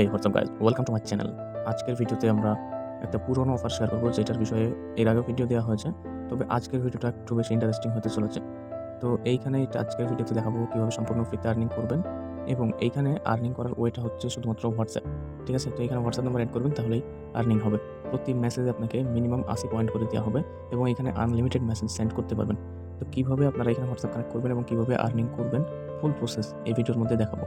এই WhatsApp guys welcome to my channel আজকের ভিডিওতে আমরা একটা পুরনো অফার শেয়ার করব, যেটার বিষয়ে এর আগেও ভিডিও দেওয়া হয়েছে। তবে আজকের ভিডিওটা একটু বেশি ইন্টারেস্টিং হতে চলেছে। তো এইখানে আজকের ভিডিওতে দেখাবো কীভাবে সম্পূর্ণ ফ্রিতে আর্নিং করবেন এবং এইখানে আর্নিং করার ওয়েটা হচ্ছে শুধুমাত্র হোয়াটসঅ্যাপ ঠিক আছে? তো এখানে হোয়াটসঅ্যাপ নাম্বার অ্যাড করবেন, তাহলেই আর্নিং হবে। প্রতি মেসেজে আপনাকে মিনিমাম আশি পয়েন্ট করে দেওয়া হবে এবং এখানে আনলিমিটেড মেসেজ সেন্ড করতে পারবেন। তো কীভাবে আপনারা এখানে হোয়াটসঅ্যাপ কানেক্ট করবেন এবং কীভাবে আর্নিং করবেন ফুল প্রসেস এই ভিডিওর মধ্যে দেখাবো।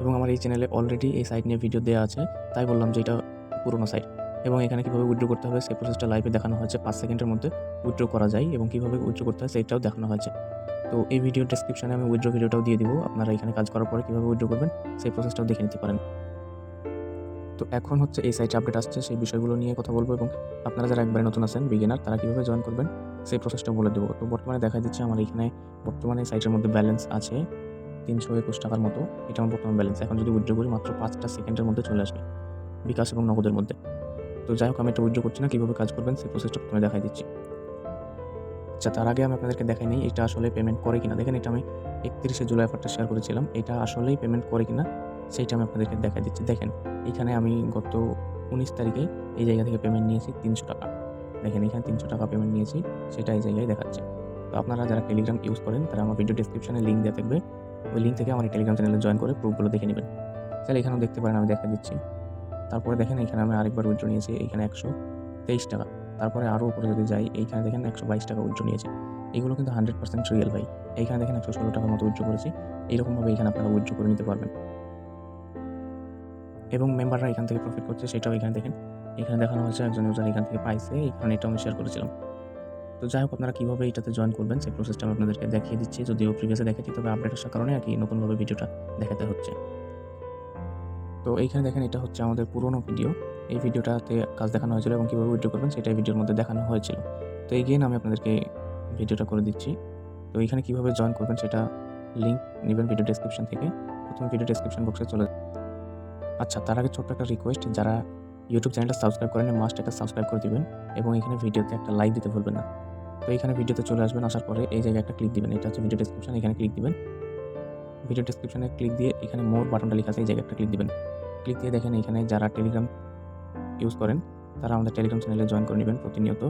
এবং আমার এই চ্যানেলে অলরেডি এই সাইট নিয়ে ভিডিও দেওয়া আছে, তাই বললাম যে এটা পুরোনো সাইট এবং এখানে কীভাবে উইড্রো করতে হবে, সেই প্রসেসটা লাইভে দেখানো হয়েছে পাঁচ সেকেন্ডের মধ্যে উইথড্র করা যায় এবং কীভাবে উইথড্র করতে হয় সেটাও দেখানো হয়েছে। তো এই ভিডিও ডেসক্রিপশনে আমি উইড্রো ভিডিওটাও দিয়ে দিব, আপনারা এখানে কাজ করার পরে কীভাবে উইড্রো করবেন, সেই প্রসেসটাও দেখে নিতে পারেন। তো এখন হচ্ছে এই সাইটে আপডেট আসছে, সেই বিষয়গুলো নিয়ে কথা বলব এবং আপনারা যারা একবারে নতুন আছেন বিগিনার তারা কীভাবে জয়েন করবেন, সেই প্রসেসটা বলে দেবো। তো বর্তমানে দেখা যাচ্ছে আমার এখানে বর্তমানে সাইটের মধ্যে ব্যালেন্স আছে। তিনশো একুশ টাকার মতো এটা আমার বর্তমান ব্যালেন্স এখন যদি উইথড্র করি, মাত্র পাঁচটা সেকেন্ডের মধ্যে চলে আসবে বিকাশ এবং নগদের মধ্যে। তো যাই হোক, আমি এটা উইথড্র করছি না, কীভাবে কাজ করবেন সেই প্রসেসটা প্রথমে দেখাই দিচ্ছি। আচ্ছা তার আগে আমি আপনাদেরকে দেখাই নিই, এটা আসলে পেমেন্ট করে কিনা। দেখেন, এটা আমি একত্রিশে জুলাই অফারটা শেয়ার করেছিলাম, এটা আসলেই পেমেন্ট করে কিনা সেইটা আমি আপনাদেরকে দেখাই দিচ্ছি। দেখেন, এখানে আমি গত উনিশ তারিখে এই জায়গা থেকে পেমেন্ট নিয়েছি তিনশো টাকা। দেখেন, এখানে তিনশো টাকা পেমেন্ট নিয়েছি, সেটা এই জায়গায় দেখাচ্ছে। তো আপনারা যারা টেলিগ্রাম ইউজ করেন, তারা আমার ভিডিও ডিসক্রিপশনে লিঙ্ক দেওয়া থাকবে। ওই লিঙ্ক থেকে আমার টেলিগ্রাম চ্যানেলে জয়েন করে প্রুফগুলো দেখে নেবেন। তাহলে এখানেও দেখতে পারেন, আমি দেখা দিচ্ছি। তারপরে দেখেন এখানে আমি আরেকবার উইথড্র নিয়েছি এইখানে একশো তেইশ টাকা। তারপরে আরও উপরে যদি যাই, এইখানে দেখেন একশো বাইশ টাকা উইথড্র নিয়েছে। এগুলো কিন্তু হান্ড্রেড পার্সেন্ট রিয়েল ভাই। এইখানে দেখেন একশো ষোলো টাকার মতো উইথড্র করেছি। এইরকমভাবে এখানে আপনারা উইথড্র করে নিতে পারবেন। এবং মেম্বাররা এখান থেকে প্রফিট করছে, সেটাও এখানে দেখেন। এখানে দেখানো হচ্ছে একজন ইউজার এখান থেকে পাইছে এখানে এটা আমি শেয়ার করেছিলাম। তো যাই হোক, আপনারা কীভাবে এটাতে জয়েন করবেন, সেই প্রসেসটা আমি আপনাদেরকে দেখিয়ে দিচ্ছি। যদিও প্রিভিয়াসে দেখেছি তবে আপডেট আসার কারণে আর কি নতুনভাবে ভিডিওটা দেখাতে হচ্ছে। তো এইখানে দেখেন, এটা হচ্ছে আমাদের পুরোনো ভিডিও এই ভিডিওটাতে কাজ দেখানো হয়েছিল এবং কীভাবে উইড্রো করবেন, সেটাই ভিডিওর মধ্যে দেখানো হয়েছিল। তো এগেইন আমি আপনাদেরকে ভিডিওটা করে দিচ্ছি। তো এখানে কীভাবে জয়েন করবেন, সেটা লিঙ্ক নেবেন ভিডিও ডেসক্রিপশন থেকে। প্রথমে ভিডিও ডেসক্রিপশন বক্সে চলে আচ্ছা তার আগে ছোট্ট একটা রিকোয়েস্ট যারা ইউটিউব চ্যানেলটা সাবস্ক্রাইব করেন মাস্ট একটা সাবস্ক্রাইব করে দিবেন এবং এখানে ভিডিওতে একটা লাইক দিতে ভুলবেন না। তো এখানে ভিডিওতে চলে আসবেন, আসার পরে এই জায়গায় একটা ক্লিক দিবেন, এটা হচ্ছে ভিডিও ডিসক্রিপশন এখানে ক্লিক দিবেন। ভিডিও ডেসক্রিপশনে ক্লিক দিয়ে এখানে মোর বাটনটা লেখা আছে, এই জায়গায় একটা ক্লিক দিবেন। ক্লিক দিয়ে দেখেন এখানে যারা টেলিগ্রাম ইউজ করেন, তারা আমাদের টেলিগ্রাম চ্যানেলে জয়েন করে নেবেন প্রতিনিয়ত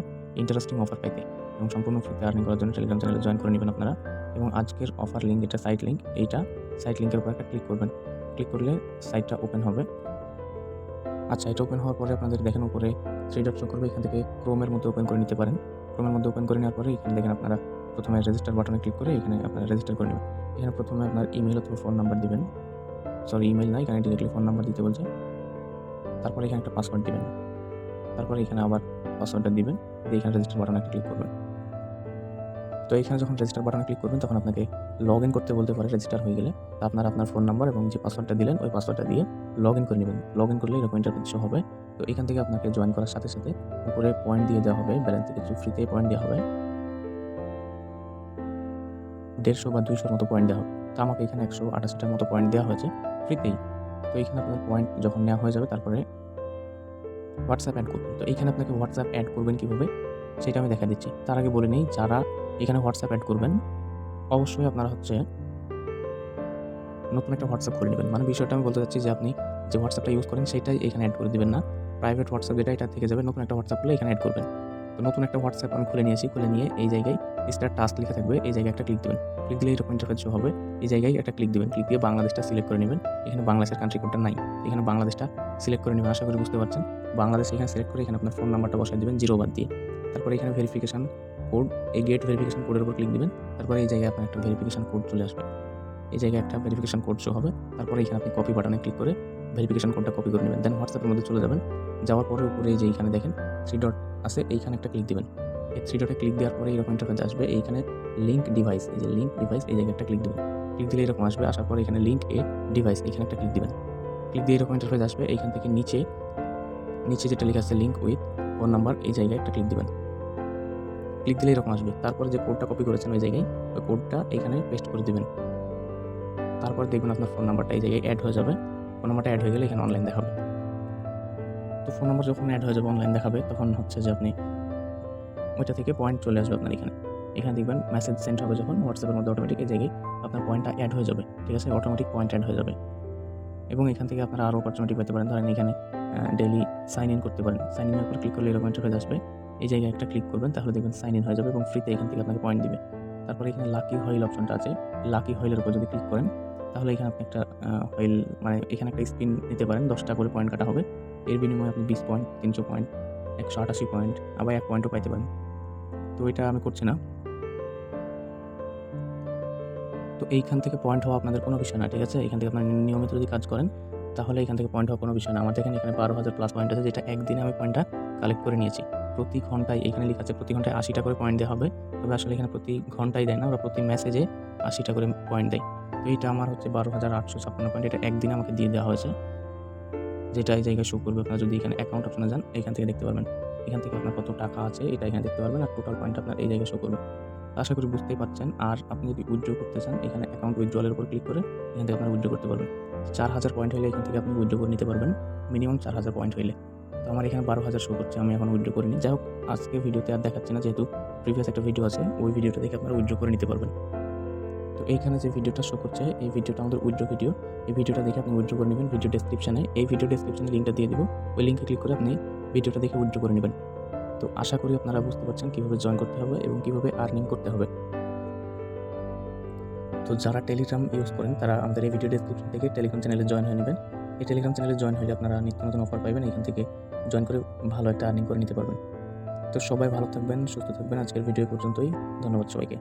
ইন্টারেস্টিং অফার পাইতে এবং সম্পূর্ণ ফ্রিতে আর্নিং করার জন্য টেলিগ্রাম চ্যানেলে জয়েন করে নেবেন আপনারা। এবং আজকের অফার লিঙ্ক যেটা সাইট লিঙ্ক এইটা সাইট লিঙ্কের উপর একটা ক্লিক করবেন। ক্লিক করলে সাইটটা ওপেন হবে। আচ্ছা এটা ওপেন হওয়ার পরে আপনাদের দেখেন উপরে থ্রি ডট শো করবে, এখান থেকে ক্রোমের মধ্যে ওপেন করে নিতে পারেন। ক্রোমের মধ্যে ওপেন করে নেওয়ার পরে এখানে দেখেন আপনারা প্রথমে রেজিস্টার বাটনে ক্লিক করে এখানে আপনারা রেজিস্টার করে নেবেন। এখানে প্রথমে আপনার ইমেল অথবা ফোন নাম্বার দেবেন। সরি ইমেল না এখানে ডিরেক্টলি ফোন নাম্বার দিতে বলছে। তারপরে এখানে একটা পাসওয়ার্ড দেবেন। তারপরে এখানে আবার পাসওয়ার্ডটা দিবেন। দিয়ে এখানে রেজিস্টার বাটনে ক্লিক করবেন। তো এখানে যখন রেজিস্টার বাটনে ক্লিক করবেন, তখন আপনাকে লগ ইন করতে বলতে পারে রেজিস্টার হয়ে গেলে আপনার আপনার ফোন নাম্বার এবং যে পাসওয়ার্ডটা দিলেন, ওই পাসওয়ার্ডটা দিয়ে লগ ইন করে নেবেন। লগ ইন করলে এরকম ইন্টারফেস হবে। তো এখান থেকে আপনাকে জয়েন করার সাথে সাথে উপরে পয়েন্ট দিয়ে দেওয়া হবে ব্যালেন্স থেকে কিছু ফ্রিতে পয়েন্ট দেওয়া হবে। দেড়শো বা দুইশোর মতো পয়েন্ট দেওয়া হবে। তো আমাকে এখানে একশো আঠাশটার মতো পয়েন্ট দেওয়া হয়েছে ফ্রিতেই তো এখানে আপনার পয়েন্ট যখন নেওয়া হয়ে যাবে, তারপরে হোয়াটসঅ্যাপ অ্যাড করবেন তো এখানে আপনাকে হোয়াটসঅ্যাপ অ্যাড করবেন কীভাবে, সেটা আমি দেখা দিচ্ছি। তার আগে বলে নিই, যারা এখানে হোয়াটসঅ্যাপ অ্যাড করবেন অবশ্যই আপনারা হচ্ছে নতুন একটা হোয়াটসঅ্যাপ খুলে নেবেন। মানে বিষয়টা আমি বলতে চাচ্ছি যে আপনি যে হোয়াটসঅ্যাপটা ইউজ করেন সেটাই এখানে অ্যাড করে দেবেন না। প্রাইভেট হোয়াটসঅ্যাপ যেটা এটা থেকে যাবে, নতুন একটা হোয়াটসঅ্যাপ খুলে এখানে অ্যাড করবেন। তো নতুন একটা হোয়াটসঅ্যাপ আমি খুলে নিয়েছি, খুলে নিয়ে এই জায়গায় স্টার টাস্ক লেখা থাকবে, এই জায়গায় একটা ক্লিক দেবেন। ক্লিক দিলে এরকম ইন্টারফেস হবে। এই জায়গায় একটা ক্লিক দেবেন। ক্লিক দিয়ে বাংলাদেশটা সিলেক্ট করে নেবেন। এখানে বাংলাদেশের কান্ট্রি কোডটা নাই। এখানে বাংলাদেশটা সিলেক্ট করে নেবেন, আশা করি বুঝতে পারছেন। বাংলাদেশ এখানে সিলেক্ট করে এখানে আপনার ফোন নাম্বারটা বসাই দেবেন জিরো বাদ দিয়ে। তারপরে এখানে ভেরিফিকেশন কোড এই গেট ভেরিফিকেশন কোডের উপর ক্লিক দিবেন, তারপরে এই জায়গায় আপনার একটা ভেরিফিকেশন কোড চলে আসবে। এই জায়গায় একটা ভেরিফিকেশন কোড শো হবে, তারপরে এখানে আপনি কপি বাটনে ক্লিক করে ভেরিফিকেশন কোডটা কপি করে নেবেন। দেন হোয়াটসঅ্যাপের মধ্যে চলে যাবেন। যাওয়ার পরে উপরে যে এইখানে দেখেন থ্রি ডট আছে, এইখানে একটা ক্লিক দিবেন। এই থ্রি ডটে ক্লিক দেওয়ার পরে এরকম ইন্টারফেস আসবে, এইখানে লিঙ্ক ডিভাইস এই যে লিঙ্ক ডিভাইস এই জায়গায় একটা ক্লিক দেবেন। ক্লিক দিলে এরকম আসবে, আসার পরে এখানে লিঙ্ক এ ডিভাইস এখানে একটা ক্লিক দিবেন। ক্লিক দিয়ে এরকম ইন্টারফেস আসবে, এইখান থেকে নিচে নিচে যেটা লেখা আছে লিঙ্ক উইথ ফোন নাম্বার এই জায়গায় একটা ক্লিক দিবেন। ক্লিক দিলে এরকম আসবে। তারপরে যে কোডটা কপি করেছেন ওই জায়গায়, ওই কোডটা এখানে পেস্ট করে দেবেন। তারপর দেখবেন আপনার ফোন নাম্বারটা এই জায়গায় অ্যাড হয়ে যাবে। ফোন নাম্বারটা অ্যাড হয়ে গেলে এখানে অনলাইন দেখাবে। তো ফোন নাম্বার যখন অ্যাড হয়ে যাবে অনলাইন দেখাবে, তখন হচ্ছে যে আপনি ওইটা থেকে পয়েন্ট চলে আসবে আপনার এখানে। এখানে দেখবেন মেসেজ সেন্ড হবে যখন হোয়াটসঅ্যাপের মধ্যে অটোমেটিক এই জায়গায় আপনার পয়েন্টটা অ্যাড হয়ে যাবে। ঠিক আছে? অটোমেটিক পয়েন্ট অ্যাড হয়ে যাবে। এবং এখান থেকে আপনারা আরও অপরচুনিটি পেতে পারেন। ধরেন এখানে ডেলি সাইন ইন করতে পারেন। সাইন ইনের উপর ক্লিক করলে এরকম ইন্টারফেস আসবে। এই জায়গায় একটা ক্লিক করবেন, তাহলে দেখবেন সাইন ইন হয়ে যাবে এবং ফ্রিতে এখান থেকে আপনাকে পয়েন্ট দিবে। তারপরে এখানে লাকি হয়েল অপশনটা আছে। লাকি হয়েলের উপর যদি ক্লিক করেন, তাহলে এখানে আপনি একটা হয়েল মানে এখানে একটা স্পিন নিতে পারেন দশটা করে পয়েন্ট কাটা হবে। এর বিনিময়ে আপনি বিশ পয়েন্ট তিনশো পয়েন্ট একশো আটাশি পয়েন্ট আবার এক পয়েন্টও পাইতে পারেন। তো এটা আমি করছি না। তো এইখান থেকে পয়েন্ট হওয়া আপনাদের কোনো বিষয় না, ঠিক আছে? এখান থেকে আপনার নিয়মিত যদি কাজ করেন, তাহলে এখান থেকে পয়েন্ট হওয়া কোনো বিষয় না। আমার দেখেন এখানে বারো হাজার প্লাস পয়েন্ট আছে, যেটা একদিনে আমি পয়েন্টটা কালেক্ট করে নিয়েছি। প্রতি ঘন্টায়, এখানে লেখা আছে প্রতি ঘন্টায় আশিটা করে পয়েন্ট দেওয়া হবে। তবে আসলে এখানে প্রতি ঘন্টায় দেয় না, ওরা প্রতি মেসেজে আশিটা করে পয়েন্ট দেয়। তো এইটা আমার হচ্ছে বারো হাজার আটশো ছাপ্পান্ন পয়েন্ট এটা একদিন আমাকে দিয়ে দেওয়া হয়েছে। যেটা এই জায়গায় শো করবে, আপনারা যদি এখানে অ্যাকাউন্ট অপশনে যান, এখান থেকে দেখতে পারবেন। এখান থেকে আপনার কত টাকা আছে, এটা এখানে দেখতে পারবেন, আর টোটাল পয়েন্ট আপনার এই জায়গায় শো করবে। আশা করি বুঝতেই পারছেন, আর আপনি যদি উইথড্র করতে চান, এখানে অ্যাকাউন্ট উইথড্রলের উপর ক্লিক করে এখান থেকে আপনারা উইথড্র করতে পারবেন। চার হাজার পয়েন্ট হলে এখান থেকে আপনি উইথড্র করে নিতে পারবেন মিনিমাম চার হাজার পয়েন্ট হইলে। তো আমার এখানে বারো হাজার শো করছে, আমি এখন উইড্রো করিনি। যাই হোক, আজকে ভিডিওতে আর দেখাচ্ছি না, যেহেতু প্রিভিয়াস একটা ভিডিও আছে, ওই ভিডিওটা দেখে আপনারা উইথড্র করে নিতে পারবেন। তো এইখানে যে ভিডিওটা শো করছে, এই ভিডিওটা আমাদের উইথড্র ভিডিও এই ভিডিওটা দেখে আপনি উইথড্র করে নেবেন ভিডিও ডেসক্রিপশনে এই ভিডিও ডেসক্রিপশনে লিঙ্কটা দিয়ে দিব। ওই লিঙ্কে ক্লিক করে আপনি ভিডিওটা দেখে উইথড্র করে নেবেন। তো আশা করি আপনারা বুঝতে পারছেন কীভাবে জয়েন করতে হবে এবং কীভাবে আর্নিং করতে হবে। তো যারা টেলিগ্রাম ইউজ করেন, তারা আমাদের এই ভিডিও ডেসক্রিপশন থেকে টেলিগ্রাম চ্যানেলে জয়েন হয়ে নেবেন। এই টেলিগ্রাম চ্যানেলে জয়েন হলে আপনারা নিত্য নতুন অফার পাবেন এখান থেকে জয়েন করে ভালো একটা আর্নিং করে নিতে পারবেন। তো সবাই ভালো থাকবেন, সুস্থ থাকবেন। আজকের ভিডিও পর্যন্তই। ধন্যবাদ সবাইকে।